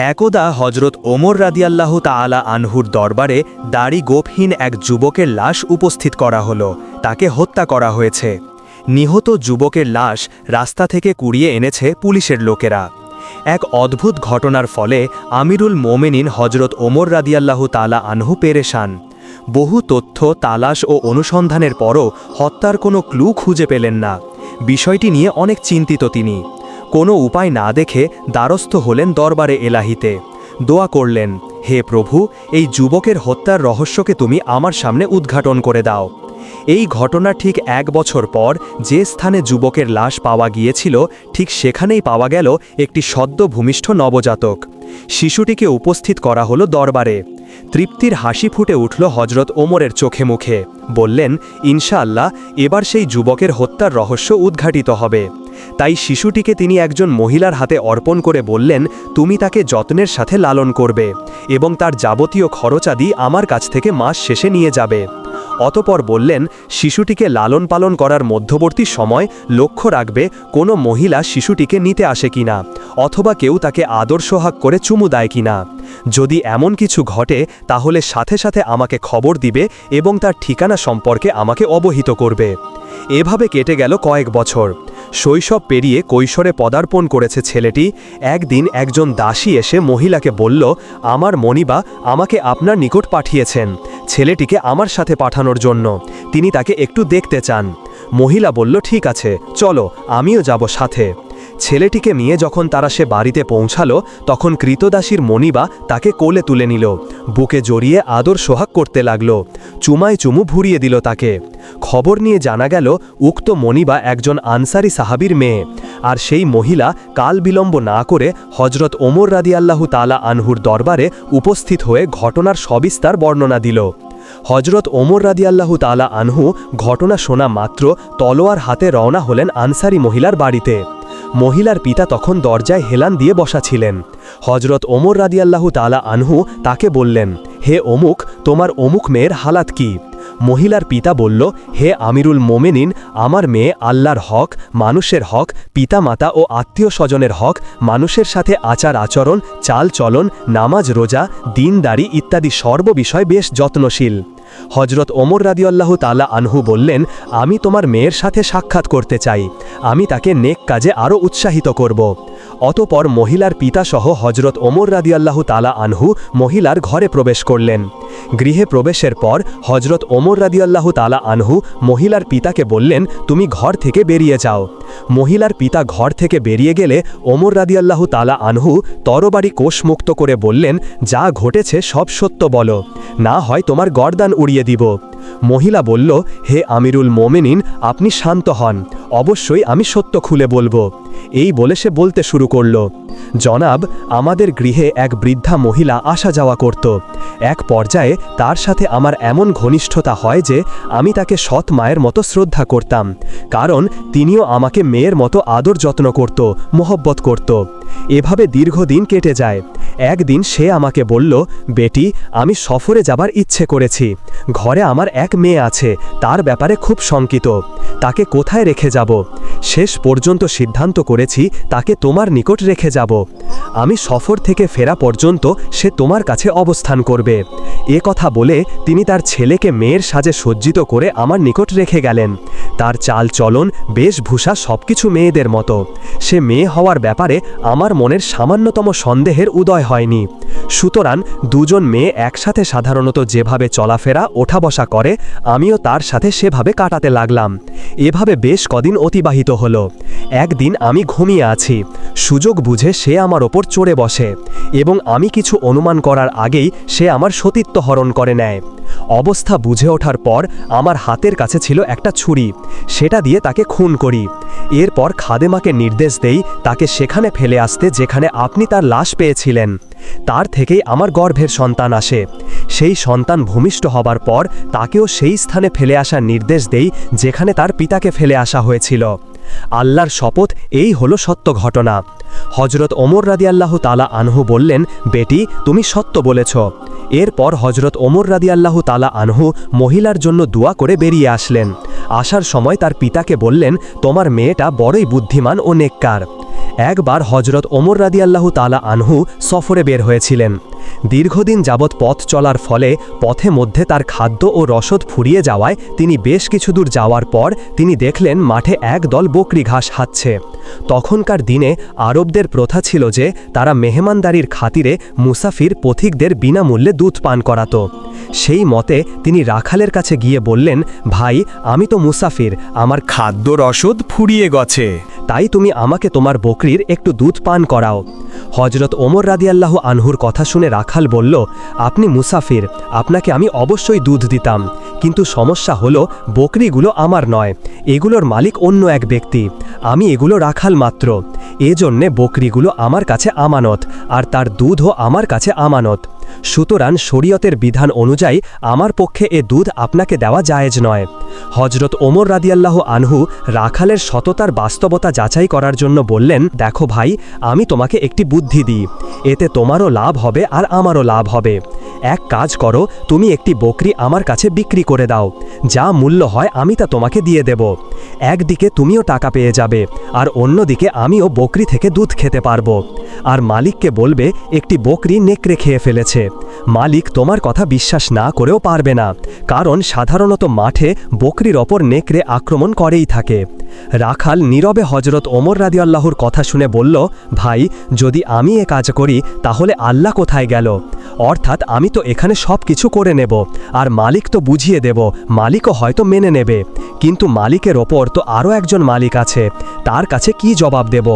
একদা হজরত ওমর রাদিয়াল্লাহু তাআলা আনহুর দরবারে দাড়ি গোপহীন এক যুবকের লাশ উপস্থিত করা হলো। তাকে হত্যা করা হয়েছে। নিহত যুবকের লাশ রাস্তা থেকে কুড়িয়ে এনেছে পুলিশের লোকেরা। এক অদ্ভুত ঘটনার ফলে আমিরুল মোমেনিন হজরত ওমর রাদিয়াল্লাহু তাআলা আনহু পেরেশান। বহু তথ্য, তালাশ ও অনুসন্ধানের পরও হত্যার কোনো ক্লু খুঁজে পেলেন না। বিষয়টি নিয়ে অনেক চিন্তিত তিনি। কোনো উপায় না দেখে দ্বারস্থ হলেন দরবারে এলাহিতে। দোয়া করলেন, হে প্রভু, এই যুবকের হত্যার রহস্যকে তুমি আমার সামনে উদ্ঘাটন করে দাও। এই ঘটনা ঠিক এক বছর পর যে স্থানে যুবকের লাশ পাওয়া গিয়েছিল, ঠিক সেখানেই পাওয়া গেল একটি সদ্য ভূমিষ্ঠ নবজাতক। শিশুটিকে উপস্থিত করা হলো দরবারে। তৃপ্তির হাসি ফুটে উঠল হজরত ওমরের চোখে মুখে। বললেন, ইনশাআল্লাহ, এবার সেই যুবকের হত্যার রহস্য উদ্ঘাটিত হবে। তাই শিশুটিকে তিনি একজন মহিলার হাতে অর্পণ করে বললেন, তুমি তাকে যত্নের সাথে লালন করবে এবং তার যাবতীয় খরচাদি আমার কাছ থেকে মাস শেষে নিয়ে যাবে। অতপর বললেন, শিশুটিকে লালন পালন করার মধ্যবর্তী সময় লক্ষ্য রাখবে কোনো মহিলা শিশুটিকে নিতে আসে কিনা, অথবা কেউ তাকে আদর সোহাগ করে চুমু দেয় কিনা। যদি এমন কিছু ঘটে, তাহলে সাথে সাথে আমাকে খবর দিবে এবং তার ঠিকানা সম্পর্কে আমাকে অবহিত করবে। এভাবে কেটে গেল কয়েক বছর। শৈশব পেরিয়ে কৈশোরে পদার্পণ করেছে ছেলেটি। একদিন একজন দাসী এসে মহিলাকে বলল, আমার মনিবা আমাকে আপনার নিকট পাঠিয়েছেন, ছেলেটিকে আমার সাথে পাঠানোর জন্য। তিনি তাকে একটু দেখতে চান। মহিলা বলল, ঠিক আছে, চলো, আমিও যাব সাথে। ছেলেটিকে নিয়ে যখন তারা সে বাড়িতে পৌঁছালো, তখন কৃতদাসীর মনিবা তাকে কোলে তুলে নিল, বুকে জড়িয়ে আদর সোহাগ করতে লাগল। চুমায় চুমু ভুরিয়ে দিল তাকে। খবর নিয়ে জানা গেল, উক্ত মনিবা একজন আনসারি সাহাবির মেয়ে, আর সেই মহিলা কাল বিলম্ব না করে হজরত ওমর রাদিয়াল্লাহু তালা আনহুর দরবারে উপস্থিত হয়ে ঘটনার সবিস্তার বর্ণনা দিল। হজরত ওমর রাদিয়াল্লাহু তালা আনহু ঘটনা শোনা মাত্র তলোয়ার হাতে রওনা হলেন আনসারি মহিলার বাড়িতে। মহিলার পিতা তখন দরজায় হেলান দিয়ে বসা ছিলেন। হজরত ওমর রাদিয়াল্লাহু তালা আনহু তাকে বললেন, হে অমুক, তোমার অমুক মেয়ের হালাত কি? মহিলার পিতা বলল, হে আমিরুল মোমেনিন, আমার মেয়ে আল্লাহর হক, মানুষের হক, পিতামাতা ও আত্মীয় স্বজনের হক, মানুষের সাথে আচার আচরণ, চাল চলন, নামাজ রোজা, দিনদারি ইত্যাদি সর্ববিষয় বেশ যত্নশীল। হজরত ওমর রাদিয়াল্লাহু তালা আনহু বললেন, আমি তোমার মেয়ের সাথে সাক্ষাৎ করতে চাই। আমি তাকে নেক কাজে আরও উৎসাহিত করব। অতপর মহিলার পিতাসহ হজরত ওমর রাদিয়াল্লাহু তালা আনহু মহিলার ঘরে প্রবেশ করলেন। গৃহে প্রবেশের পর হজরত ওমর রাদিয়াল্লাহু তালা আনহু মহিলার পিতাকে বললেন, তুমি ঘর থেকে বেরিয়ে যাও। মহিলার পিতা ঘর থেকে বেরিয়ে গেলে ওমর রাদিয়াল্লাহু তালা আনহু তরবারি কোষমুক্ত করে বললেন, যা ঘটেছে সব সত্য বলো। না হয় তোমার গরদান উড়িয়ে দিব। মহিলা বলল, হে আমিরুল মোমেনিন, আপনি শান্ত হন। অবশ্যই আমি সত্য খুলে বলব। এই বলে সে বলতে শুরু করল, জনাব, আমাদের গৃহে এক বৃদ্ধা মহিলা আসা যাওয়া করত। এক পর্যায়ে তার সাথে আমার এমন ঘনিষ্ঠতা হয় যে আমি তাকে সৎ মায়ের মতো শ্রদ্ধা করতাম, কারণ তিনিও আমাকে মেয়ের মতো আদর যত্ন করত, মোহব্বত করত। এভাবে দীর্ঘদিন কেটে যায়। একদিন সে আমাকে বলল, বেটি, আমি সফরে যাবার ইচ্ছে করেছি। ঘরে আমার এক মেয়ে আছে, তার ব্যাপারে খুব শঙ্কিত। তাকে কোথায় রেখে যাব? শেষ পর্যন্ত সিদ্ধান্ত করেছি, তাকে তোমার নিকট রেখে যাব। আমি সফর থেকে ফেরা পর্যন্ত সে তোমার কাছে অবস্থান করবে। এ কথা বলে তিনি তার ছেলেকে মেয়ের সাজে সজ্জিত করে আমার নিকট রেখে গেলেন। তার চাল চলন, বেশভূষা সবকিছু মেয়েদের মতো। সে মেয়ে হওয়ার ব্যাপারে আমার মনের সামান্যতম সন্দেহের উদয় হয়নি। সুতরাং দুজন মেয়ে একসাথে সাধারণত যেভাবে চলাফেরা ওঠা বসা করে, আমিও তার সাথে সেভাবে কাটাতে লাগলাম। এভাবে বেশ কদিন অতিবাহিত হলো। একদিন আমি ঘুমিয়ে আছি। সুযোগ বুঝে সে আমার ওপর চড়ে বসে এবং আমি কিছু অনুমান করার আগেই সে আমার সতীত্ব হরণ করে নেয়। অবস্থা বুঝে ওঠার পর আমার হাতের কাছে ছিল একটা ছুরি। সেটা দিয়ে তাকে খুন করি। এরপর খাদেমাকে নির্দেশ দেই তাকে সেখানে ফেলে আসতে যেখানে আপনি তার লাশ পেয়েছিলেন। তার থেকেই আমার গর্ভের সন্তান আসে। সেই সন্তান ভূমিষ্ঠ হবার পর তাকেও সেই স্থানে ফেলে আসার নির্দেশ দেই যেখানে তার পিতাকে ফেলে আসা হয়েছিল। আল্লাহর শপথ এই হলো সত্য ঘটনা। হজরত ওমর রাদিয়াল্লাহু তালা আনহু বললেন, বেটি, তুমি সত্য বলেছ। এরপর হজরত ওমর রাদিয়াল্লাহু তালা আনহু মহিলার জন্য দোয়া করে বেরিয়ে আসলেন। আসার সময় তার পিতাকে বললেন, তোমার মেয়েটা বড়ই বুদ্ধিমান ও নেককার। একবার হজরত ওমর রাদিয়াল্লাহু তালা আনহু সফরে বের হয়েছিলেন। দীর্ঘদিন যাবৎ পথ চলার ফলে পথে মধ্যে তার খাদ্য ও রসদ ফুরিয়ে যাওয়ায় তিনি বেশ কিছু দূর যাওয়ার পর তিনি দেখলেন মাঠে এক দল বকরি ঘাস হাচ্ছে তখনকার দিনে আরবদের প্রথা ছিল যে তারা মেহমানদারির খাতিরে মুসাফির পথিকদের বিনামূল্যে দুধ পান করাত। সেই মতে তিনি রাখালের কাছে গিয়ে বললেন, ভাই, আমি তো মুসাফির, আমার খাদ্য রসদ ফুরিয়ে গছে। তাই তুমি আমাকে তোমার বকরির একটু দুধ পান করাও। হজরত ওমর রাদিয়াল্লাহু আনহুর কথা শুনে রাখাল বলল, আপনি মুসাফির, আপনাকে আমি অবশ্যই দুধ দিতাম। কিন্তু সমস্যা হলো, বকরিগুলো আমার নয়। এগুলোর মালিক অন্য এক ব্যক্তি। আমি এগুলো রাখাল মাত্র। এজন্যে বকরিগুলো আমার কাছে আমানত, আর তার দুধও আমার কাছে আমানত। সুতরাং শরীয়তের বিধান অনুযায়ী আমার পক্ষে এ দুধ আপনাকে দেওয়া জায়েজ নয়। হজরত ওমর রাদিয়াল্লাহ আনহু রাখালের সততার বাস্তবতা যাচাই করার জন্য বললেন, দেখো ভাই, আমি তোমাকে একটি বুদ্ধি দিই। এতে তোমারও লাভ হবে আর আমারও লাভ হবে। এক কাজ করো, তুমি একটি বকরি আমার কাছে বিক্রি করে দাও। যা মূল্য হয় আমি তা তোমাকে দিয়ে দেব। একদিকে তুমিও টাকা পেয়ে যাবে, আর অন্যদিকে আমিও বকরি থেকে দুধ খেতে পারব। আর মালিককে বলবে, একটি বকরি নেকড়ে খেয়ে ফেলেছে। মালিক তোমার কথা বিশ্বাস না করেও পারবে না, কারণ সাধারণত মাঠে বকরির ওপর নেকড়ে আক্রমণ করেই থাকে। রাখাল নীরবে হজরত ওমর রাদিয়াল্লাহুর কথা শুনে বলল, ভাই, যদি আমি এ কাজ করি, তাহলে আল্লাহ কোথায় গেল? অর্থাৎ আমি তো এখানে সব কিছু করে নেব, আর মালিক তো বুঝিয়ে দেব, মালিকও হয়তো মেনে নেবে। কিন্তু মালিকের ওপর তো আরও একজন মালিক আছে, তার কাছে কি জবাব দেব?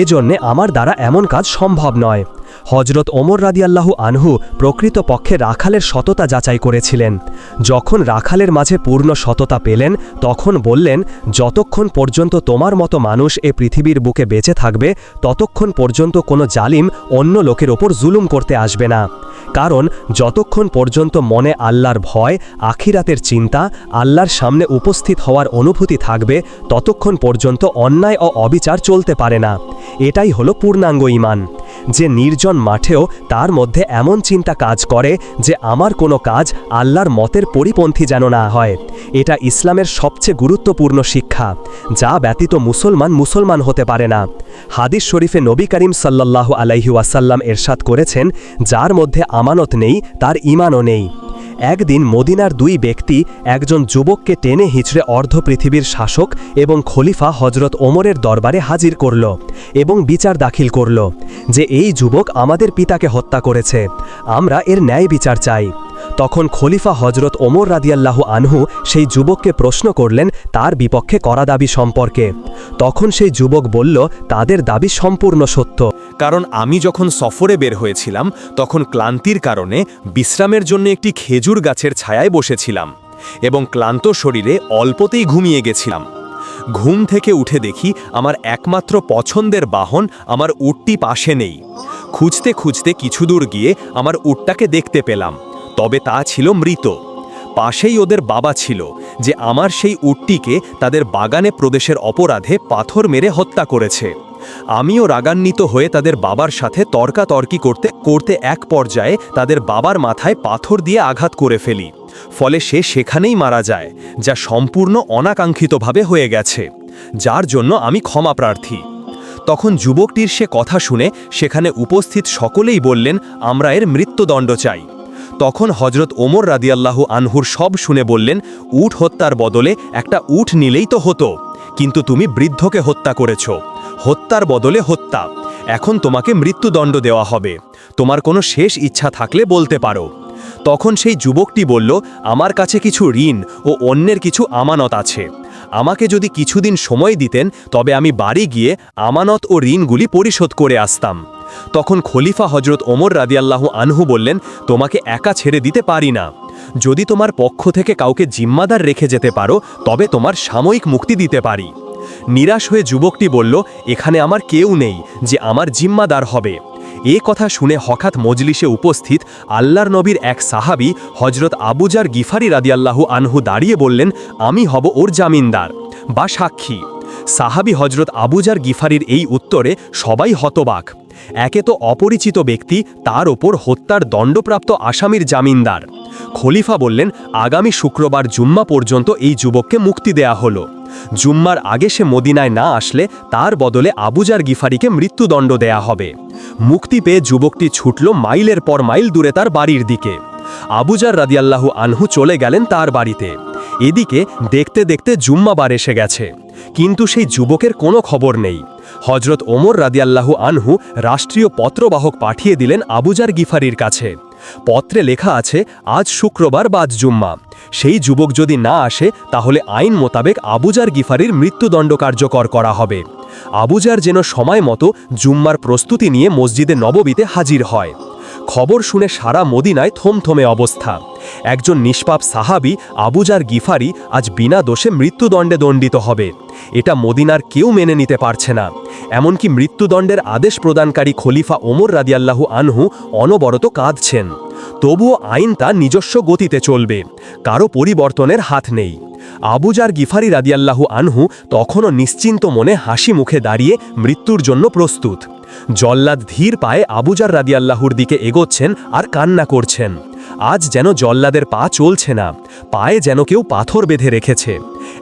এজন্যে আমার দ্বারা এমন কাজ সম্ভব নয়। হজরত ওমর রাদিয়াল্লাহু আনহু প্রকৃতপক্ষে রাখালের সততা যাচাই করেছিলেন। যখন রাখালের মাঝে পূর্ণ সততা পেলেন, তখন বললেন, যতক্ষণ পর্যন্ত তোমার মতো মানুষ এ পৃথিবীর বুকে বেঁচে থাকবে, ততক্ষণ পর্যন্ত কোনো জালিম অন্য লোকের ওপর জুলুম করতে আসবে না। কারণ, যতক্ষণ পর্যন্ত মনে আল্লাহর ভয়, আখিরাতের চিন্তা, আল্লাহর সামনে উপস্থিত হওয়ার অনুভূতি থাকবে, ততক্ষণ পর্যন্ত অন্যায় ও অবিচার চলতে পারে না। এটাই হলো পূর্ণাঙ্গ ইমান যে নির্জন মাঠেও তার মধ্যে এমন চিন্তা কাজ করে যে আমার কোনো কাজ আল্লাহর মতের পরিপন্থী যেন না হয়। এটা ইসলামের সবচেয়ে গুরুত্বপূর্ণ শিক্ষা, যা ব্যতীত মুসলমান মুসলমান হতে পারে না। হাদিস শরীফে নবী করিম সাল্লাহ আলাইহি এরশাদ করেছেন, যার মধ্যে আমানত নেই, তার ইমানও নেই। একদিন মদিনার দুই ব্যক্তি একজন যুবককে টেনে হিচড়ে অর্ধ পৃথিবীর শাসক এবং খলিফা হজরত ওমরের দরবারে হাজির করল এবং বিচার দাখিল করল যে এই যুবক আমাদের পিতাকে হত্যা করেছে। আমরা এর ন্যায় বিচার চাই। তখন খলিফা হজরত ওমর রাদিয়াল্লাহু আনহু সেই যুবককে প্রশ্ন করলেন, তার বিপক্ষে করা দাবি সম্পর্কে? তখন সেই যুবক বলল, তাদের দাবি সম্পূর্ণ সত্য। কারণ আমি যখন সফরে বের হয়েছিলাম, তখন ক্লান্তির কারণে বিশ্রামের জন্য একটি খেজুর গাছের ছায়ায় বসেছিলাম এবং ক্লান্ত শরীরে অল্পতেই ঘুমিয়ে গেছিলাম। ঘুম থেকে উঠে দেখি আমার একমাত্র পছন্দের বাহন আমার উটটি পাশে নেই। খুঁজতে খুঁজতে কিছু দূর গিয়ে আমার উটটাকে দেখতে পেলাম, তবে তা ছিল মৃত। পাশেই ওদের বাবা ছিল, যে আমার সেই উটটিকে তাদের বাগানে প্রদেশের অপরাধে পাথর মেরে হত্যা করেছে। আমিও রাগান্বিত হয়ে তাদের বাবার সাথে তর্কাতর্কি করতে করতে এক পর্যায়ে তাদের বাবার মাথায় পাথর দিয়ে আঘাত করে ফেলি। ফলে সে সেখানেই মারা যায়, যা সম্পূর্ণ অনাকাঙ্ক্ষিতভাবে হয়ে গেছে, যার জন্য আমি ক্ষমা প্রার্থী। তখন যুবকটির সে কথা শুনে সেখানে উপস্থিত সকলেই বললেন, আমরা এর মৃত্যুদণ্ড চাই। তখন হজরত ওমর রাদিয়াল্লাহু আনহুর সব শুনে বললেন উঠ হত্যার বদলে একটা উঠ নিলেই তো হতো, কিন্তু তুমি বৃদ্ধকে হত্যা করেছ। হত্যার বদলে হত্যা। এখন তোমাকে মৃত্যুদণ্ড দেওয়া হবে। তোমার কোনো শেষ ইচ্ছা থাকলে বলতে পারো। তখন সেই যুবকটি বলল, আমার কাছে কিছু ঋণ ও অন্যের কিছু আমানত আছে। আমাকে যদি কিছুদিন সময় দিতেন, তবে আমি বাড়ি গিয়ে আমানত ও ঋণগুলি পরিশোধ করে আসতাম। তখন খলিফা হজরত ওমর রাদিয়াল্লাহু আনহু বললেন, তোমাকে একা ছেড়ে দিতে পারি না। যদি তোমার পক্ষ থেকে কাউকে জিম্মাদার রেখে যেতে পারো, তবে তোমার সাময়িক মুক্তি দিতে পারি। নিরাশ হয়ে যুবকটি বলল, এখানে আমার কেউ নেই যে আমার জিম্মাদার হবে। এ কথা শুনে হঠাৎ মজলিসে উপস্থিত আল্লাহর নবীর এক সাহাবি হজরত আবুজার গিফারি রাদিয়াল্লাহু আনহু দাঁড়িয়ে বললেন, আমি হব ওর জামিনদার বা সাক্ষী। সাহাবি হজরত আবুজার গিফারির এই উত্তরে সবাই হতবাক। একে তো অপরিচিত ব্যক্তি, তার ওপর হত্যার দণ্ডপ্রাপ্ত আসামির জামিনদার। খলিফা বললেন, আগামী শুক্রবার জুম্মা পর্যন্ত এই যুবককে মুক্তি দেয়া হলো। জুম্মার আগে সে মদিনায় না আসলে তার বদলে আবুজার গিফারিকে মৃত্যুদণ্ড দেয়া হবে। মুক্তি পেয়ে যুবকটি ছুটল মাইলের পর মাইল দূরে তার বাড়ির দিকে। আবুজার রাদিয়াল্লাহু আনহু চলে গেলেন তার বাড়িতে। এদিকে দেখতে দেখতে জুম্মাবার এসে গেছে। কিন্তু সেই যুবকের কোনো খবর নেই। হজরত ওমর রাদিয়াল্লাহু আনহু রাষ্ট্রীয় পত্রবাহক পাঠিয়ে দিলেন আবুজার গিফারির কাছে। পত্রে লেখা আছে, আজ শুক্রবার বাদ জুম্মা। সেই যুবক যদি না আসে, তাহলে আইন মোতাবেক আবুজার গিফারির মৃত্যুদণ্ড কার্যকর করা হবে। আবুজার যেন সময় মতো জুম্মার প্রস্তুতি নিয়ে মসজিদে নববীতে হাজির হয়। খবর শুনে সারা মদিনায় থমথমে অবস্থা। একজন নিষ্পাপ সাহাবি আবুজার গিফারি আজ বিনা দোষে মৃত্যুদণ্ডে দণ্ডিত হবে। এটা মদিনার কেউ মেনে নিতে পারছে না। এমনকি মৃত্যুদণ্ডের আদেশ প্রদানকারী খলিফা ওমর রাদিয়াল্লাহু আনহু অনবরত কাঁদছেন। তবুও আইন তা নিজস্ব গতিতে চলবে। কারও পরিবর্তনের হাত নেই। আবুজার গিফারি রাদিয়াল্লাহু আনহু তখনও নিশ্চিন্ত মনে হাসি মুখে দাঁড়িয়ে মৃত্যুর জন্য প্রস্তুত। জল্লাদ ধীর পায়ে আবুজার রাদিয়াল্লাহুর দিকে এগোচ্ছেন আর কান্না করছেন। আজ যেন জল্লাদের পা চলছে না, পায়ে যেন কেউ পাথর বেঁধে রেখেছে।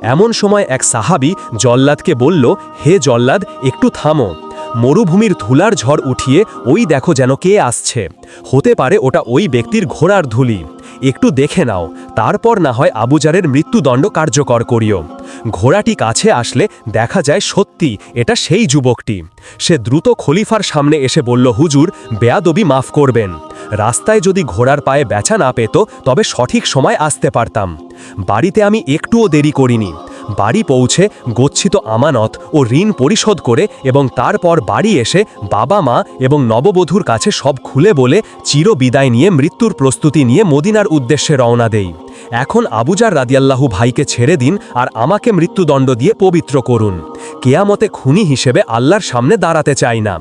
এমন সময় এক সাহাবি জল্লাদকে বলল, হে জল্লাদ, একটু থামো। মরুভূমির ধুলার ঝড় উঠিয়ে ওই দেখো যেন কে আসছে। হতে পারে ওটা ওই ব্যক্তির ঘোড়ার ধুলি। একটু দেখে নাও, তারপর না হয় আবুজারের মৃত্যুদণ্ড কার্যকর করিও। ঘোড়াটি কাছে আসলে দেখা যায় সত্যি, এটা সেই যুবকটি। সে দ্রুত খলিফার সামনে এসে বলল, হুজুর, বেয়াদবি মাফ করবেন। রাস্তায় যদি ঘোড়ার পায়ে বেচা না পেত, তবে সঠিক সময় আসতে পারতাম। বাড়িতে আমি একটুও দেরি করিনি। বাড়ি পৌঁছে গচ্ছিত আমানত ও ঋণ পরিশোধ করে এবং তারপর বাড়ি এসে বাবা মা এবং নববধূর কাছে সব খুলে বলে চিরবিদায় নিয়ে মৃত্যুর প্রস্তুতি নিয়ে মদিনার উদ্দেশ্যে রওনা দেই। এখন আবুজার রাদিয়াল্লাহু ভাইকে ছেড়ে দিন আর আমাকে মৃত্যুদণ্ড দিয়ে পবিত্র করুন। কেয়ামতে খুনি হিসেবে আল্লাহর সামনে দাঁড়াতে চাই না।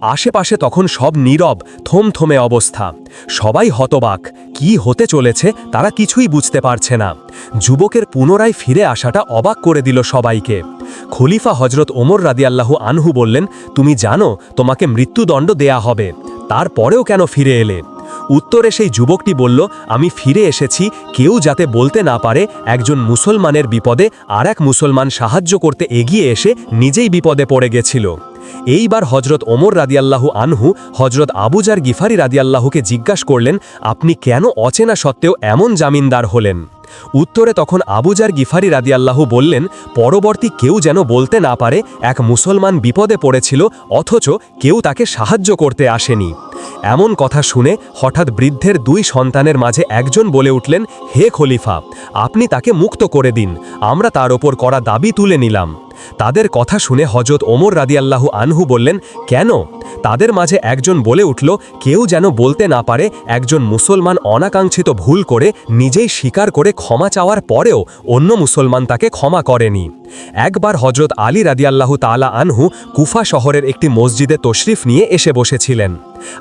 আশেপাশে তখন সব নীরব, থমথমে অবস্থা। সবাই হতবাক, কি হতে চলেছে তারা কিছুই বুঝতে পারছে না। যুবকের পুনরায় ফিরে আসাটা অবাক করে দিল সবাইকে। খলিফা হজরত ওমর রাদিয়াল্লাহু আনহু বললেন, তুমি জানো, তোমাকে মৃত্যুদণ্ড দেয়া হবে। তারপরেও কেন ফিরে এলে? উত্তরে সেই যুবকটি বলল, আমি ফিরে এসেছি। কেউ যাতে বলতে না পারে, একজন মুসলমানের বিপদে আর এক মুসলমান সাহায্য করতে এগিয়ে এসে নিজেই বিপদে পড়ে গেছিল। এইবার হজরত ওমর রাদিয়াল্লাহু আনহু হজরত আবুজার গিফারি রাদিয়াল্লাহুকে জিজ্ঞাসা করলেন, আপনি কেন অচেনা সত্ত্বেও এমন জামিনদার হলেন? উত্তরে তখন আবুজার গিফারি রাদিয়াল্লাহু বললেন, পরবর্তী কেউ যেন বলতে না পারে, এক মুসলমান বিপদে পড়েছিল, অথচ কেউ তাকে সাহায্য করতে আসেনি। এমন কথা শুনে হঠাৎ বৃদ্ধের দুই সন্তানের মাঝে একজন বলে উঠলেন, হে খলিফা, আপনি তাকে মুক্ত করে দিন, আমরা তার ওপর করা দাবি তুলে নিলাম। তাদের কথা শুনে হজরত ওমর রাদিয়াল্লাহু আনহু বললেন, কেন? তাদের মাঝে একজন বলে উঠল, কেউ যেন বলতে না পারে, একজন মুসলমান অনাকাঙ্ক্ষিত ভুল করে নিজেই স্বীকার করে ক্ষমা চাওয়ার পরেও অন্য মুসলমান তাকে ক্ষমা করেনি। একবার হজরত আলী রাদিয়াল্লাহু তালা আনহু কুফা শহরের একটি মসজিদে তশরিফ নিয়ে এসে বসেছিলেন।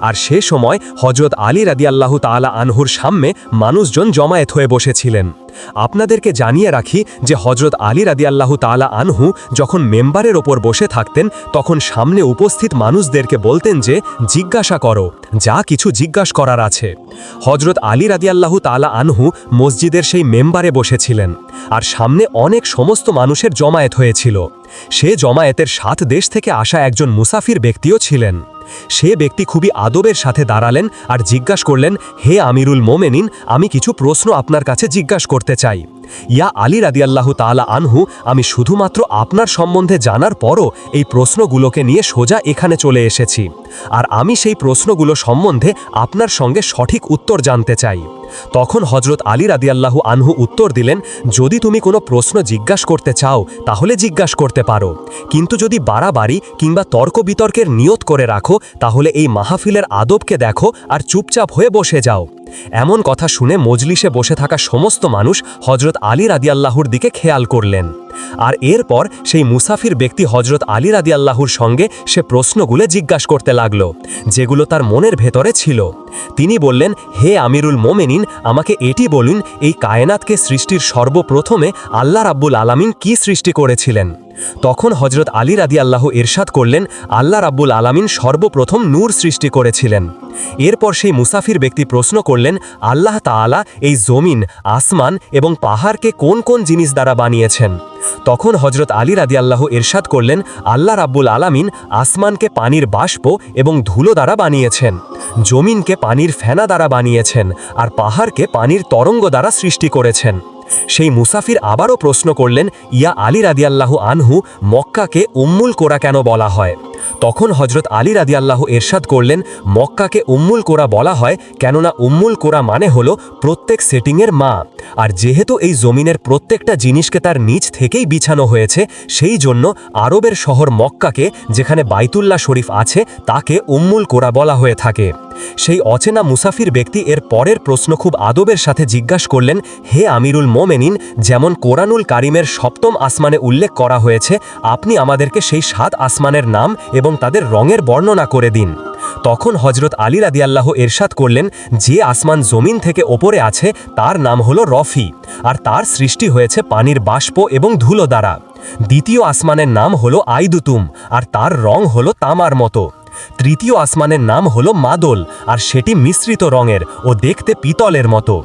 আর সে সময় হজরত আলী রাদিয়াল্লাহু তালা আনহুর সামনে মানুষজন জমায়েত হয়ে বসেছিলেন। আপনাদেরকে জানিয়ে রাখি যে হজরত আলী রাদিয়াল্লাহু তালা আনহু যখন মেম্বারের ওপর বসে থাকতেন, তখন সামনে উপস্থিত মানুষদেরকে বলতেন যে, জিজ্ঞাসা করো, যা কিছু জিজ্ঞাসা করার আছে। হজরত আলী রাদিয়াল্লাহু তালা আনহু মসজিদের সেই মেম্বারে বসেছিলেন। আর সামনে অনেক সমস্ত মানুষের জমায়েত হয়েছিল। সে জমায়েতের সাত দেশ থেকে আসা একজন মুসাফির ব্যক্তিও ছিলেন। সে ব্যক্তি খুবই আদবের সাথে দাঁড়ালেন আর জিজ্ঞাসা করলেন, হে আমিরুল মোমেনিন, আমি কিছু প্রশ্ন আপনার কাছে জিজ্ঞাসা করতে চাই। ইয়া আলী রাদিয়াল্লাহু তাআলা আনহু, আমি শুধুমাত্র আপনার সম্বন্ধে জানার পরও এই প্রশ্নগুলোকে নিয়ে সোজা এখানে চলে এসেছি। আর আমি সেই প্রশ্নগুলো সম্বন্ধে আপনার সঙ্গে সঠিক উত্তর জানতে চাই। তখন হজরত আলী রাদিয়াল্লাহু আনহু উত্তর দিলেন, যদি তুমি কোনো প্রশ্ন জিজ্ঞাসা করতে চাও, তাহলে জিজ্ঞাসা করতে পারো। কিন্তু যদি বাড়াবাড়ি কিংবা তর্ক বিতর্কের নিয়ত করে রাখো, তাহলে এই মাহফিলের আদবকে দেখো আর চুপচাপ হয়ে বসে যাও। এমন কথা শুনে মজলিসে বসে থাকা সমস্ত মানুষ হজরত আলী রাদিয়াল্লাহুর দিকে খেয়াল করলেন। আর এরপর সেই মুসাফির ব্যক্তি হজরত আলী রাদি আল্লাহুর সঙ্গে সে প্রশ্নগুলো জিজ্ঞাসা করতে লাগল, যেগুলো তার মনের ভেতরে ছিল। তিনি বললেন, হে আমিরুল মোমেনিন, আমাকে এটি বলুন, এই কায়নাতকে সৃষ্টির সর্বপ্রথমে আল্লাহ রাব্বুল আলামিন কি সৃষ্টি করেছিলেন? তখন হজরত আলী রাদি আল্লাহ এরশাদ করলেন, আল্লাহ রাব্বুল আলামিন সর্বপ্রথম নূর সৃষ্টি করেছিলেন। এরপর সেই মুসাফির ব্যক্তি প্রশ্ন করলেন, আল্লাহ তাআলা এই জমিন, আসমান এবং পাহাড়কে কোন কোন জিনিস দ্বারা বানিয়েছেন? তখন হজরত আলী রাদি আল্লাহ এরশাদ করলেন, আল্লাহ রাব্বুল আলামিন আসমানকে পানির বাষ্প এবং ধুলো দ্বারা বানিয়েছেন, জমিনকে পানির ফেনা দ্বারা বানিয়েছেন, আর পাহাড়কে পানির তরঙ্গ দ্বারা সৃষ্টি করেছেন। সেই মুসাফির আবারও প্রশ্ন করলেন, ইয়া আলী রাদিয়াল্লাহু আনহু মক্কাকে উম্মুল কোরা কেন বলা হয়? তখন হজরত আলী রাদি আল্লাহ এরশাদ করলেন, মক্কাকে উম্মুল কোরা বলা হয়, কেননা উম্মুল কোরা মানে হলো প্রত্যেক সেটিংয়ের মা। আর যেহেতু এই জমিনের প্রত্যেকটা জিনিসকে তার নিচ থেকেই বিছানো হয়েছে, সেই জন্য আরবের শহর মক্কাকে, যেখানে বাইতুল্লাহ শরীফ আছে, তাকে উম্মুল কোরা বলা হয়ে থাকে। সেই অচেনা মুসাফির ব্যক্তি এর পরের প্রশ্ন খুব আদবের সাথে জিজ্ঞাসা করলেন, হে আমিরুল মোমেনিন, যেমন কোরআনুল কারিমের সপ্তম আসমানে উল্লেখ করা হয়েছে, আপনি আমাদেরকে সেই সাত আসমানের নাম এবং তাদের রঙের বর্ণনা করে দিন। তখন হজরত আলী রাদিয়াল্লাহ এরশাদ করলেন, যে আসমান জমিন থেকে ওপরে আছে, তার নাম হলো রফি, আর তার সৃষ্টি হয়েছে পানির বাষ্প এবং ধুলো দ্বারা। দ্বিতীয় আসমানের নাম হলো আইদুতুম, আর তার রং হলো তামার মতো। তৃতীয় আসমানের নাম হলো মাদল, আর সেটি মিশ্রিত রঙের ও দেখতে পিতলের মতো।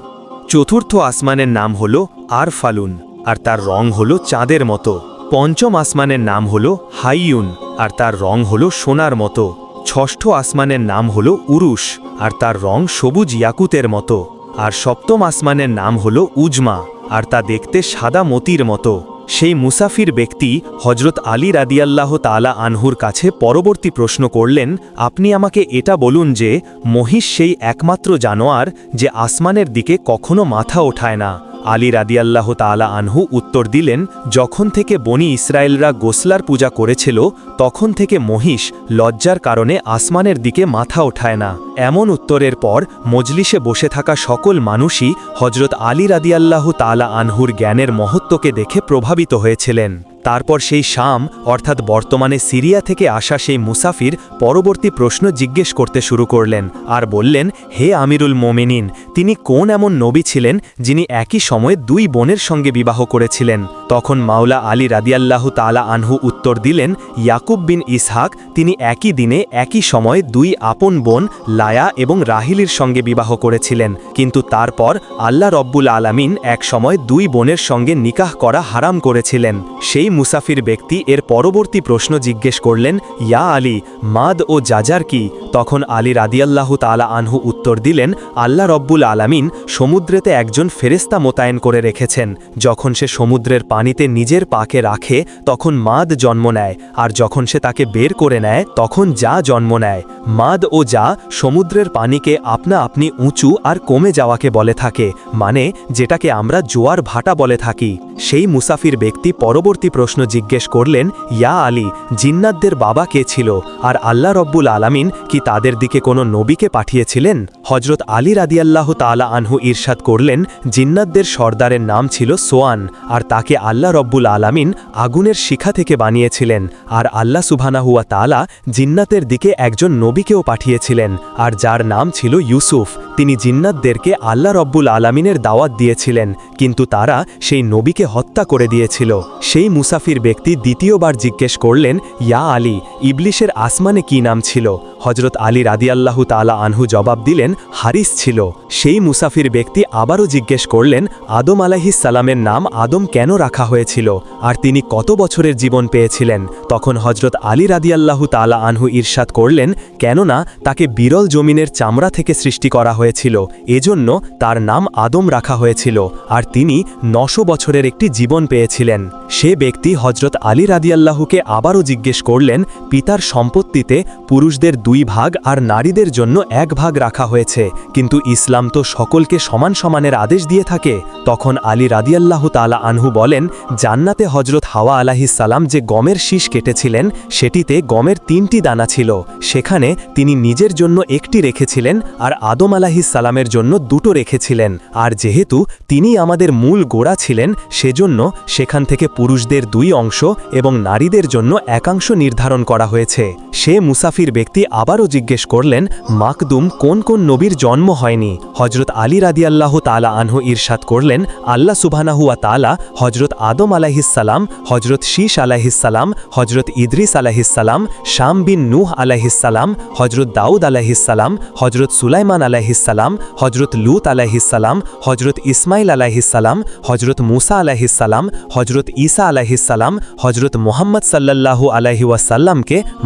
চতুর্থ আসমানের নাম হল আর ফালুন আর তার রং হল চাঁদের মতো। পঞ্চম আসমানের নাম হল হাইয়ুন, আর তার রং হল সোনার মতো। ষষ্ঠ আসমানের নাম হল উরুশ, আর তার রং সবুজ ইয়াকুতের মতো। আর সপ্তম আসমানের নাম হল উজমা, আর তা দেখতে সাদা মতির মতো। সেই মুসাফির ব্যক্তি হজরত আলী রাদিয়াল্লাহ তালা আনহুর কাছে পরবর্তী প্রশ্ন করলেন, আপনি আমাকে এটা বলুন যে, মহিষ সেই একমাত্র জানোয়ার যে আসমানের দিকে কখনো মাথা ওঠায় না আলী রাদিয়াল্লাহ তালা আনহু উত্তর দিলেন, যখন থেকে বনি ইসরায়েলরা গোসলার পূজা করেছিল, তখন থেকে মহিষ লজ্জার কারণে আসমানের দিকে মাথা ওঠায় না। এমন উত্তরের পর মজলিসে বসে থাকা সকল মানুষই হজরত আলী রাদিয়াল্লাহ তালা আনহুর জ্ঞানের মহত্বকে দেখে প্রভাবিত হয়েছিলেন। তারপর সেই শাম, অর্থাৎ বর্তমানে সিরিয়া থেকে আসা সেই মুসাফির, পরবর্তী প্রশ্ন জিজ্ঞেস করতে শুরু করলেন আর বললেন, হে আমিরুল মোমেনিন, তিনি কোন এমন নবী ছিলেন যিনি একই সময়ে দুই বোনের সঙ্গে বিবাহ করেছিলেন? তখন মাওলা আলী রাদিয়াল্লাহ তালা আনহু উত্তর দিলেন, ইয়াকুব বিন ইসহাক, তিনি একই দিনে, একই সময়ে দুই আপন বোন, লায়া এবং রাহিলির সঙ্গে বিবাহ করেছিলেন। কিন্তু তারপর আল্লাহ রব্বুল আলামিন এক সময় দুই বোনের সঙ্গে নিকাহ করা হারাম করেছিলেন। সেই মুসাফির ব্যক্তি এর পরবর্তী প্রশ্ন জিজ্ঞেস করলেন, ইয়া আলী, মাদ ও যাজার কি? তখন আলী রাদিয়াল্লাহু তালা আনহু উত্তর দিলেন, আল্লাহ রব্বুল আলামিন সমুদ্রেতে একজন ফেরেস্তা মোতায়েন করে রেখেছেন। যখন সে সমুদ্রের পানিতে নিজের পাকে রাখে, তখন মাদ জন্ম নেয়। আর যখন সে তাকে বের করে নেয়, তখন যা জন্ম নেয়। মাদ ও যা সমুদ্রের পানিকে আপনা আপনি উঁচু আর কমে যাওয়াকে বলে থাকে মানে যেটাকে আমরা জোয়ার ভাটা বলে থাকি। সেই মুসাফির ব্যক্তি পরবর্তী প্রশ্ন জিজ্ঞেস করলেন, ইয়া আলী, জিন্নাতদের বাবা কে ছিল? আর আল্লাহ রব্বুল আলামিন কি তাদের দিকে কোনো নবীকে পাঠিয়েছিলেন? হজরত আলী রাদিয়াল্লাহ তালা আনহু ইরশাদ করলেন, জিন্নাতদের সর্দারের নাম ছিল সোয়ান, আর তাকে আল্লাহ রব্বুল আলামিন আগুনের শিখা থেকে বানিয়েছিলেন, আর আল্লাহ সুবহানাহুয়া তালা জিন্নাতের দিকে একজন নবীকেও পাঠিয়েছিলেন, আর যার নাম ছিল ইউসুফ। তিনি জিন্নাতদেরকে আল্লাহ রব্বুল আলামিনের দাওয়াত দিয়েছিলেন, কিন্তু তারা সেই নবীকে হত্যা করে দিয়েছিল। সেই মুসাফির ব্যক্তি দ্বিতীয়বার জিজ্ঞেস করলেন, ইয়া আলী, ইবলিশের আসমানে কি নাম ছিল? হজরত আলী রাদিয়াল্লাহু তালা আনহু জবাব দিলেন, হারিস ছিল। সেই মুসাফির ব্যক্তি আবারও জিজ্ঞেস করলেন, আদম সালামের নাম আদম কেন রাখা হয়েছিল? আর তিনি কত বছরের জীবন পেয়েছিলেন? তখন হজরত আলী রাদিয়াল্লাহু তালা আনহু ইরশাদ করলেন, কেননা তাকে বিরল জমিনের চামড়া থেকে সৃষ্টি করা হয়েছিল, এজন্য তার নাম আদম রাখা হয়েছিল, আর তিনি নশো বছরের একটি জীবন পেয়েছিলেন। সে ব্যক্তি হজরত আলী রাদিয়াল্লাহুকে আবারও জিজ্ঞেস করলেন, পিতার সম্পত্তিতে পুরুষদের দুই ভাগ আর নারীদের জন্য এক ভাগ রাখা হয়েছে, কিন্তু ইসলাম তো সকলকে সমান সমানের আদেশ দিয়ে থাকে। তখন আলী রাদিয়াল্লাহু তালা আনহু বলেন, জান্নাতে হজরত হাওয়া সালাম যে গমের শীষ কেটেছিলেন, সেটিতে গমের তিনটি দানা ছিল। সেখানে তিনি নিজের জন্য একটি রেখেছিলেন আর আদম আলাহিসাল্লামের জন্য দুটো রেখেছিলেন। আর যেহেতু তিনি আমাদের মূল গোড়া ছিলেন, সেজন্য সেখান থেকে পুরুষদের দুই অংশ এবং নারীদের জন্য একাংশ নির্ধারণ করা হয়েছে। সে মুসাফির ব্যক্তি আবারও জিজ্ঞেস করলেন, মাকদুম কোন কোন নবীর জন্ম হয়নি? হজরত আলী রাদিয়াল্লাহ তালা আনহু ইরশাদ করলেন, আল্লাহ সুবহানাহুয়া তালা হজরত আদম আলাহিসাল্লাম হজরত শীষ আলাহিসাল্লাম হজরত ইদ্রিস আলাহিসাল্লাম শাম বিন নূহ আলাহিসাল্লাম হজরত দাউদ আলাহিসাল্লাম হজরত সুলাইমান আলাহিসাল্লাম হজরত লুত আলাহিসাল্লাম হজরত ইসমাইল আলাহিসাল্লাম হজরত মুসা আলাহিসাল্লাম হজরত ঈসা আলাহিসাল্লাম হজরত মোহাম্মদ সাল্লাল্লাহু আলাহি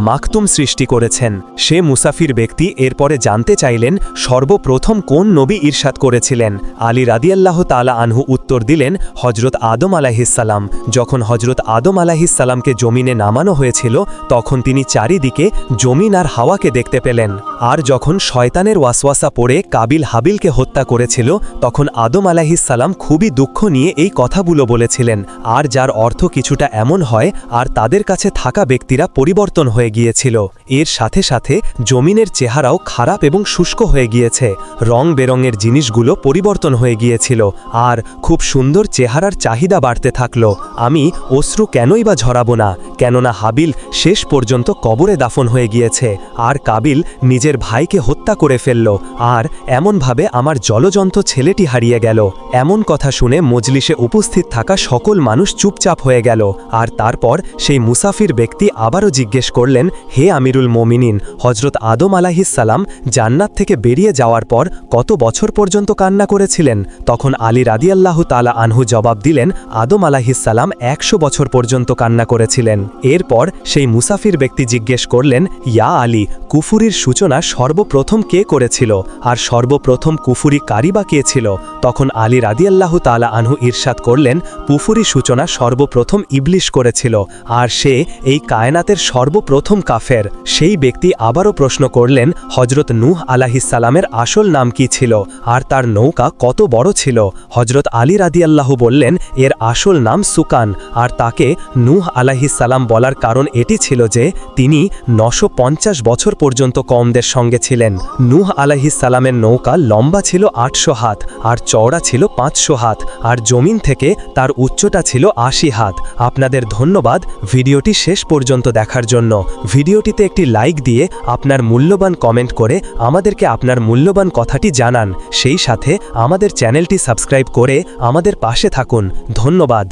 মাকতুম সৃষ্টি করেছেন। সে মুসাফির ব্যক্তি এরপরে জানতে চাইলেন, সর্বপ্রথম কোন নবী ঈর্ষাদ করেছিলেন? আলী রাদিয়াল্লাহ তালা আনহু উত্তর দিলেন হজরত আদম আলাহিসাল্লাম যখন হজরত আদম আলাহিসাল্লামকে জমিনে নামানো হয়েছিল, তখন তিনি চারিদিকে জমিন আর হাওয়াকে দেখতে পেলেন। আর যখন শয়তানের ওয়াসওয়াসা পড়ে কাবিল হাবিলকে হত্যা করেছিল, তখন আদম আলাহিসাল্লাম খুবই দুঃখ নিয়ে এই কথাগুলো বলেছিলেন। আর যার অর্থ কিছুটা এমন হয় আর তাদের কাছে থাকা ব্যক্তিরা পরিবর্তন হয়ে গিয়েছিল। এর সাথে সাথে জমিনের চেহারাও খারাপ এবং শুষ্ক হয়ে গিয়েছে। রং বেরঙের জিনিসগুলো পরিবর্তন হয়ে গিয়েছিল আর খুব সুন্দর চেহারার চাহিদা বাড়তে থাকল। আমি অশ্রু কেনই বা ঝরাবো না, কেননা হাবিল শেষ পর্যন্ত কবরে দাফন হয়ে গিয়েছে আর কাবিল নিজের ভাইকে হত্যা করে ফেলল আর এমনভাবে আমার জলজন্ত ছেলেটি হারিয়ে গেল। এমন কথা শুনে মজলিসে উপস্থিত থাকা সকল মানুষ চুপচাপ হয়ে গেল আর তারপর সেই মুসাফির ব্যক্তি আবারও জিজ্ঞেস করলেন, হে আমিরুল মোমিনিন হজরত আদম আলাহিসাল্লাম জান্নাত থেকে বেরিয়ে যাওয়ার পর কত বছর পর্যন্ত কান্না করেছিলেন? তখন আলী রাদিয়াল্লাহ তালা আনহু জবাব দিলেন, আদম আলাহিসাল্লাম একশো বছর পর্যন্ত কান্না করেছিলেন। এরপর সেই মুসাফির ব্যক্তি জিজ্ঞেস করলেন, ইয়া আলী, কুফুরির সূচনা সর্বপ্রথম কে করেছিল? আর সর্বপ্রথম কুফুরি কারি বা কে ছিল? তখন আলী রাদিয়াল্লাহ তালা আনহু ইরশাদ করলেন পুফুরি সূচনা সর্বপ্রথম ইবলিশ করেছিল, আর সে এই কায়নাতের সর্বপ্রথম কাফের। সেই ব্যক্তি আবারও প্রশ্ন করলেন হজরত নূহ আলাহিসাল্লামের আসল নাম কি ছিল? আর তার নৌকা কত বড় ছিল? হজরত আলী রাদিয়াল্লাহু বললেন, এর আসল নাম সুকান, আর তাকে নূহ আলাহিসাল্লাম বলার কারণ এটি ছিল যে তিনি নশো বছর পর্যন্ত কমদের সঙ্গে ছিলেন। নূহ আলাহিসাল্লামের নৌকা লম্বা ছিল আটশো হাত, আর চওড়া ছিল পাঁচশো হাত, আর জমিন থেকে তার উচ্চতা ছিল আশি হাত। আপনাদের ধন্যবাদ ভিডিওটি শেষ পর্যন্ত দেখার জন্য। ভিডিওটিতে একটি লাইক দিয়ে আপনার মূল্যবান কমেন্ট করে আমাদেরকে আপনার মূল্যবান কথাটি জানান। সেই সাথে আমাদের চ্যানেলটি সাবস্ক্রাইব করে আমাদের পাশে থাকুন। ধন্যবাদ।